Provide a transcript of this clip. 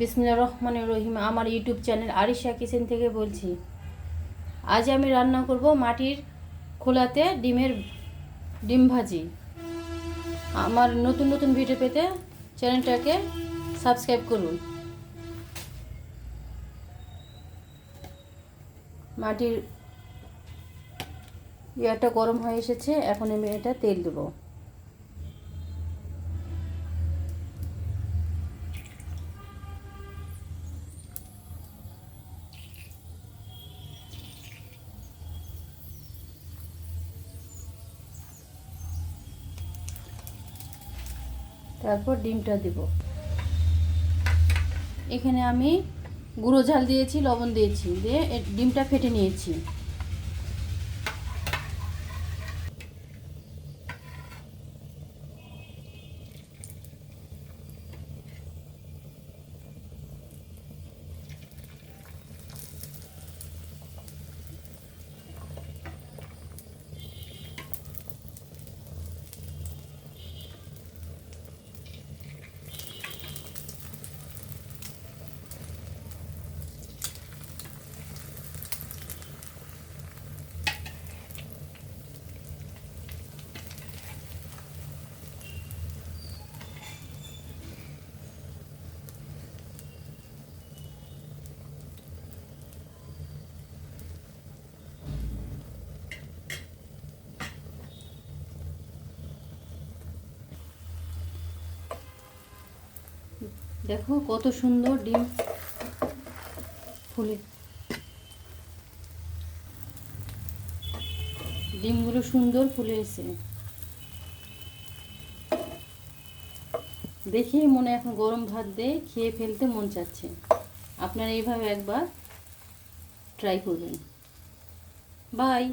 বিসমিল্লা রহমান রহিম, আমার YouTube channel Arisha kitchen থেকে বলছি। আজ আমি রান্না করব মাটির খোলাতে ডিমের ডিম ভাজি। আমার নতুন নতুন ভিডিও পেতে চ্যানেলটাকে সাবস্ক্রাইব করুন। মাটির ইয়াটা গরম হয়ে এসেছে, এখন আমি এটা তেল দেবো। তারপর ডিমটা দেব। এখানে আমি গুঁড়ো ঝাল দিয়েছি লবণ দিয়েছি দিয়ে ডিমটা ফেটে নিয়েছি। দেখো কত সুন্দর ডিম ফুলে। ডিমগুলো সুন্দর ফুলে এসে দেখেই মনে এখন গরম ভাত দিয়ে খেয়ে ফেলতে মন চাচ্ছে। আপনারা এইভাবে একবার ট্রাই করবেন। বাই